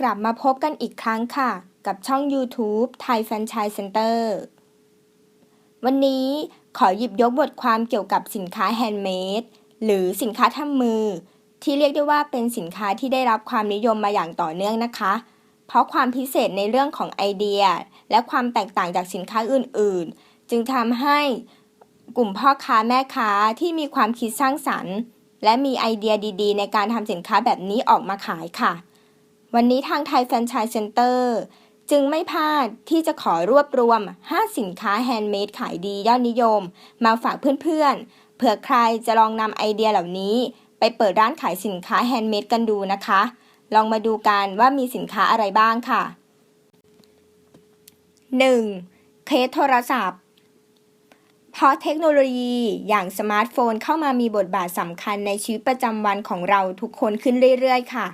กลับมาพบกันอีกครั้งค่ะ กับช่อง YouTube ไทยแฟรนไชส์เซ็นเตอร์ วันนี้ขอหยิบยกบทความเกี่ยวกับสินค้าแฮนด์เมดหรือสินค้าทำมือ ที่เรียกได้ว่าเป็นสินค้าที่ได้รับความนิยมมาอย่างต่อเนื่องนะคะ เพราะความพิเศษในเรื่องของไอเดีย และความแตกต่างจากสินค้าอื่นๆ จึงทำให้กลุ่มพ่อค้าแม่ค้าที่มีความคิดสร้างสรรค์ และมีไอเดียดีๆ ในการทำสินค้าแบบนี้ออกมาขายค่ะ วันนี้ทางไทยแฟรนไชส์เซ็นเตอร์จึงไม่พลาดที่จะขอรวบรวม 5 สินค้าแฮนด์เมดขายดียอดนิยม มาฝากเพื่อนๆ เผื่อใครจะลองนำไอเดียเหล่านี้ ไปเปิดร้านขายสินค้าแฮนด์เมดกันดูนะคะ ลองมาดูกันว่ามีสินค้าอะไรบ้างค่ะ 1. เคสโทรศัพท์ เพราะเทคโนโลยีอย่างสมาร์ทโฟนเข้ามามีบทบาทสำคัญในชีวิตประจำวันของเราทุกคนขึ้นเรื่อยๆ ค่ะ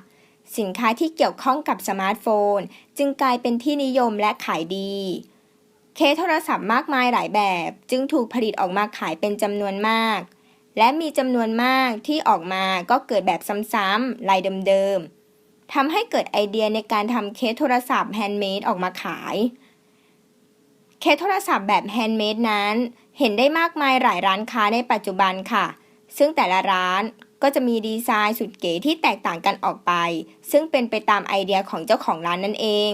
สินค้าที่เกี่ยวข้องกับสมาร์ทโฟน จึงกลายเป็นที่นิยมและขายดี เคสโทรศัพท์มากมายหลายแบบ จึงถูกผลิตออกมาขายเป็นจำนวนมาก และมีจำนวนมากที่ออกมาก็เกิดแบบซ้ำๆลายเดิมๆทำให้เกิดไอเดียในการทำเคสโทรศัพท์แฮนด์เมดออกมาขาย เคสโทรศัพท์แบบแฮนด์เมดนั้น เห็นได้มากมายหลายร้านค้าในปัจจุบันค่ะซึ่งแต่ละร้าน ก็จะมีดีไซน์สุดเก๋ที่แตกต่างกันออกไป ซึ่งเป็นไปตามไอเดียของเจ้าของร้านนั่นเอง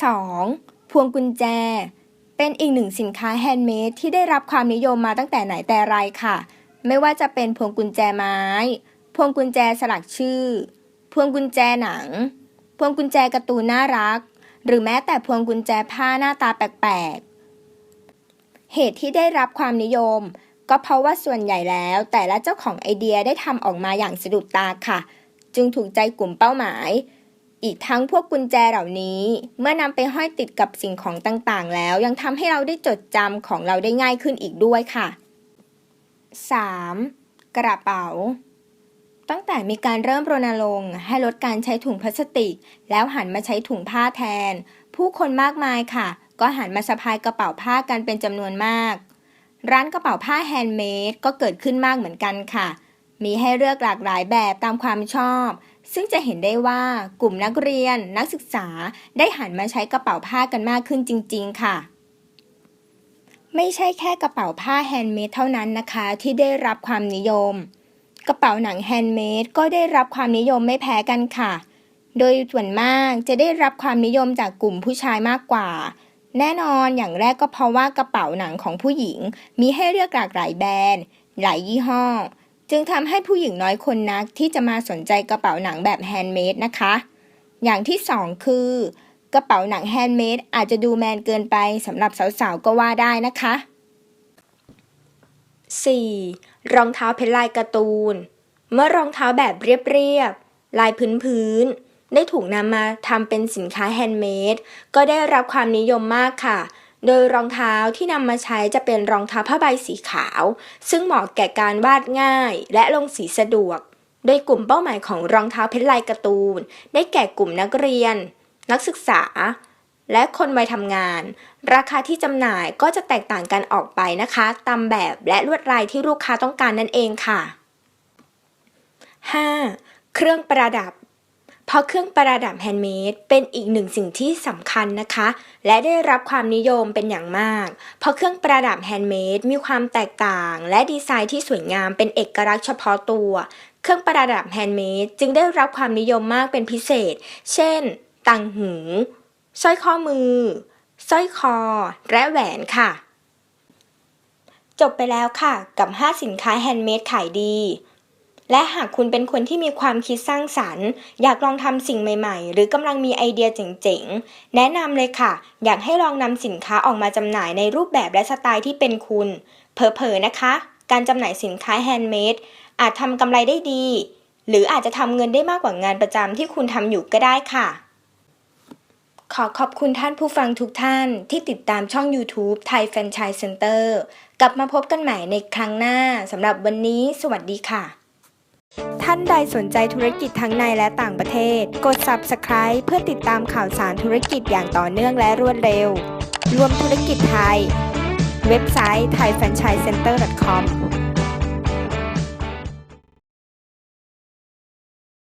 2. พวงกุญแจ เป็นอีกหนึ่งสินค้าแฮนด์เมดที่ได้รับความนิยมมาตั้งแต่ไหนแต่ไรค่ะ ไม่ว่าจะเป็นพวงกุญแจไม้ พวงกุญแจสลักชื่อ พวงกุญแจหนัง พวงกุญแจการ์ตูนน่ารัก หรือแม้แต่พวงกุญแจผ้าหน้าตาแปลกๆ เหตุที่ได้รับความนิยม ก็เพราะว่าส่วนใหญ่แล้ว แต่ละเจ้าของไอเดียได้ทำออกมาอย่างสะดุดตาค่ะ จึงถูกใจกลุ่มเป้าหมาย อีกทั้งพวกกุญแจเหล่านี้ เมื่อนำไปห้อยติดกับสิ่งของต่างๆ แล้ว ยังทำให้เราได้จดจำของเราได้ง่ายขึ้นอีกด้วยค่ะ 3. กระเป๋า ตั้งแต่มีการเริ่มรณรงค์ให้ลดการใช้ถุงพลาสติก แล้วหันมาใช้ถุงผ้าแทน ผู้คนมากมายค่ะ ก็หันมาสะพายกระเป๋าผ้ากันเป็นจำนวนมาก ร้านกระเป๋าผ้าแฮนด์เมดก็เกิดขึ้นมากเหมือนกันค่ะ มีให้เลือกหลากหลายแบบตามความชอบ ซึ่งจะเห็นได้ว่ากลุ่มนักเรียน นักศึกษาได้หันมาใช้กระเป๋าผ้ากันมากขึ้นจริง ๆ ค่ะ ไม่ใช่แค่กระเป๋าผ้าแฮนด์เมดเท่านั้นนะคะ ที่ได้รับความนิยม กระเป๋าหนังแฮนด์เมดก็ได้รับความนิยมไม่แพ้กันค่ะ โดยส่วนมากจะได้รับความนิยมจากกลุ่มผู้ชายมากกว่า แน่นอนอย่างแรกก็เพราะว่ากระเป๋าหนังของผู้หญิงมีให้เลือกหลากหลายแบรนด์ หลายยี่ห้อ จึงทำให้ผู้หญิงน้อยคนนักที่จะมาสนใจกระเป๋าหนังแบบแฮนด์เมดนะคะ อย่างที่สองคือกระเป๋าหนังแฮนด์เมดอาจจะดูแมนเกินไปสำหรับสาวๆก็ว่าได้นะคะ 4. รองเท้าเพชรลายการ์ตูน เมื่อรองเท้าแบบเรียบๆลายพื้นๆ ได้ถูกนำมาทำเป็นสินค้าแฮนด์เมดก็ได้รับความนิยมมากค่ะ โดยรองเท้าที่นำมาใช้จะเป็นรองเท้าผ้าใบสีขาว ซึ่งเหมาะแก่การวาดง่ายและลงสีสะดวก โดยกลุ่มเป้าหมายของรองเท้าเพชรลายการ์ตูน ได้แก่กลุ่มนักเรียน นักศึกษา และคนวัยทำงาน ราคาที่จำหน่ายก็จะแตกต่างกันออกไปนะคะ ตามแบบและลวดลายที่ลูกค้าต้องการนั่นเองค่ะ 5. เครื่องประดับ ราะเครื่องประดับแฮนด์เมดเป็นอีกหนึ่งสิ่งที่สำคัญนะคะ และได้รับความนิยมเป็นอย่างมาก เพราะเครื่องประดับแฮนด์เมดมีความแตกต่าง และดีไซน์ที่สวยงามเป็นเอกลักษณ์เฉพาะตัว เครื่องประดับแฮนด์เมดจึงได้รับความนิยมมากเป็นพิเศษ เช่น ต่างหูสร้อยข้อมือสร้อยคอ และแหวนค่ะ จบไปแล้วค่ะ กับ 5 สินค้าแฮนด์เมดขายดี และหากคุณเป็นคนที่มีความคิดสร้างสรรค์ อยากลองทำสิ่งใหม่ๆ หรือกำลังมีไอเดียเจ๋งๆ แนะนำเลยค่ะ อยากให้ลองนำสินค้าออกมาจำหน่ายในรูปแบบและสไตล์ที่เป็นคุณ เผลอๆนะคะ การจำหน่ายสินค้าแฮนด์เมดอาจทำกำไรได้ดี หรืออาจจะทำเงินได้มากกว่างานประจำที่คุณทำอยู่ก็ได้ค่ะ ขอขอบคุณท่านผู้ฟังทุกท่านที่ติดตามช่อง YouTube ไทยแฟรนไชส์เซ็นเตอร์กลับมาพบกันใหม่ในครั้งหน้าสำหรับวันนี้ สวัสดีค่ะ ท่านใดสนใจธุรกิจทั้งในและต่างประเทศ กด Subscribe เพื่อติดตามข่าวสารธุรกิจอย่างต่อเนื่องและรวดเร็ว รวมธุรกิจไทย เว็บไซต์ thaifranchisecenter.com